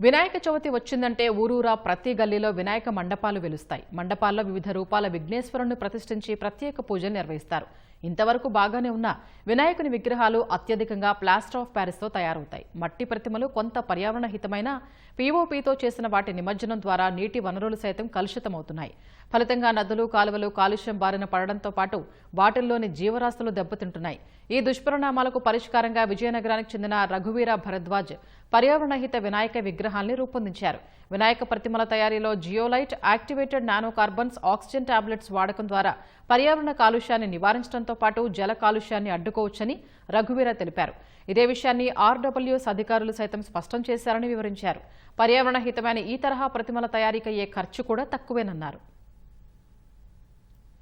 వినాయక చవితి వచ్చిందంటే ఊరూరా ప్రతి గల్లీలో వినాయక మండపాలు వెలుస్తాయి. మండపాల్లో వివిధ రూపాల విఘ్నేశ్వరుణ్ణి ప్రతిష్ఠించి ప్రత్యేక పూజలు నిర్వహిస్తారు. ఇంతవరకు బాగానే ఉన్న వినాయకుని విగ్రహాలు అత్యధికంగా ప్లాస్టర్ ఆఫ్ ప్యారిస్తో తయారవుతాయి. మట్టి ప్రతిమలు కొంత పర్యావరణ హితమైన పీఓపీతో చేసిన వాటి నిమజ్జనం ద్వారా నీటి వనరులు సైతం కలుషితమవుతున్నాయి. ఫలితంగా నదులు కాలువలు కాలుష్యం బారిన పడడంతో పాటు వాటిల్లోని జీవరాశులు దెబ్బతింటున్నాయి. ఈ దుష్పరిణామాలకు పరిష్కారంగా విజయనగరానికి చెందిన రఘువీర భరద్వాజ్ పర్యావరణహిత వినాయక విగ్రహాల్ని రూపొందించారు. వినాయక ప్రతిమల తయారీలో zeolite activated nano carbons oxygen tablets వాడకం ద్వారా పర్యావరణ కాలుష్యాన్ని నివారించడంతో పాటు జల కాలుష్యాన్ని అడ్డుకోవచ్చని రఘువీర తెలిపారు. ఇదే విషయాన్ని ఆర్డబ్ల్యూఎస్ అధికారులు సైతం స్పష్టం చేశారని వివరించారు. పర్యావరణ హితమైన ఈ తరహా ప్రతిమల తయారీకి అయ్యే ఖర్చు కూడా తక్కువేనన్నారు.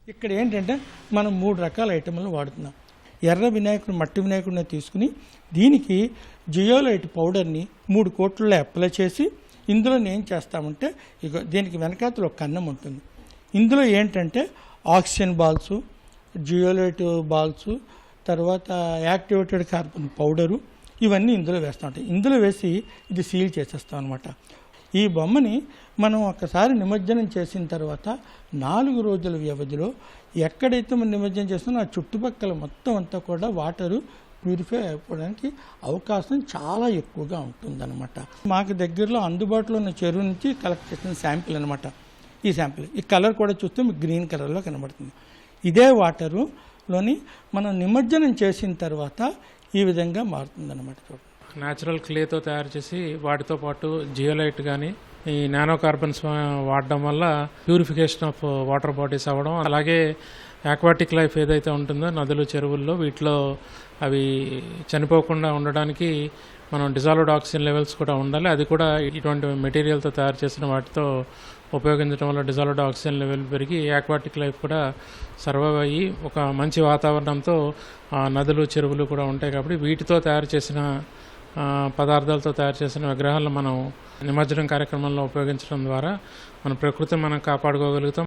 ఇక్కడ ఏంటంటే మనం మూడు రకాల ఐటమ్లను వాడుతున్నాం. ఎర్ర వినాయకుడు మట్టి వినాయకుడిని తీసుకుని దీనికి జియోలైట్ పౌడర్ని మూడు కోట్లలో అప్లై చేసి ఇందులో ఏం చేస్తామంటే ఇక దీనికి వెనకాతలో ఒక కన్నం ఉంటుంది. ఇందులో ఏంటంటే ఆక్సిజన్ బాల్స్ జియోలైట్ బాల్స్ తర్వాత యాక్టివేటెడ్ కార్బన్ పౌడరు ఇవన్నీ ఇందులో వేస్తూ ఉంటాయి. ఇందులో వేసి ఇది సీల్ చేసేస్తాం అనమాట ఈ బొమ్మని మనం ఒక్కసారి నిమజ్జనం చేసిన తర్వాత నాలుగు రోజుల వ్యవధిలో ఎక్కడైతే మనం నిమజ్జనం చేస్తున్నామో ఆ చుట్టుపక్కల మొత్తం అంతా కూడా వాటరు ప్యూరిఫై అయిపోవడానికి అవకాశం చాలా ఎక్కువగా ఉంటుందన్నమాట. మాకు దగ్గరలో అందుబాటులో ఉన్న చెరువు నుంచి కలెక్ట్ చేసిన శాంపిల్ అనమాట ఈ శాంపిల్. ఈ కలర్ కూడా చూస్తే మీకు గ్రీన్ కలర్లో కనబడుతుంది. ఇదే వాటరులోని మనం నిమజ్జనం చేసిన తర్వాత ఈ విధంగా మారుతుందన్నమాట చూడండి. న్యాచురల్ క్లేతో తయారు చేసి వాటితో పాటు జియోలైట్ కానీ ఈ నానో కార్బన్స్ వాడడం వల్ల ప్యూరిఫికేషన్ ఆఫ్ వాటర్ బాడీస్ అవ్వడం అలాగే ఆక్వాటిక్ లైఫ్ ఏదైతే ఉంటుందో నదులు చెరువుల్లో వీటిలో అవి చనిపోకుండా ఉండడానికి మనం డిజాల్వ్డ్ ఆక్సిజన్ లెవెల్స్ కూడా ఉండాలి. అది కూడా ఇటువంటి మెటీరియల్తో తయారు చేసిన వాటితో ఉపయోగించడం వల్ల డిజాల్వ్డ్ ఆక్సిజన్ లెవెల్ పెరిగి ఆక్వాటిక్ లైఫ్ కూడా సర్వైవ్ అయ్యి ఒక మంచి వాతావరణంతో నదులు చెరువులు కూడా ఉంటాయి కాబట్టి వీటితో తయారు చేసిన పదార్థాలతో తయారు చేసిన విగ్రహాలను మనం నిమజ్జనం కార్యక్రమంలో ఉపయోగించడం ద్వారా మన ప్రకృతిని మనం కాపాడుకోగలుగుతాం.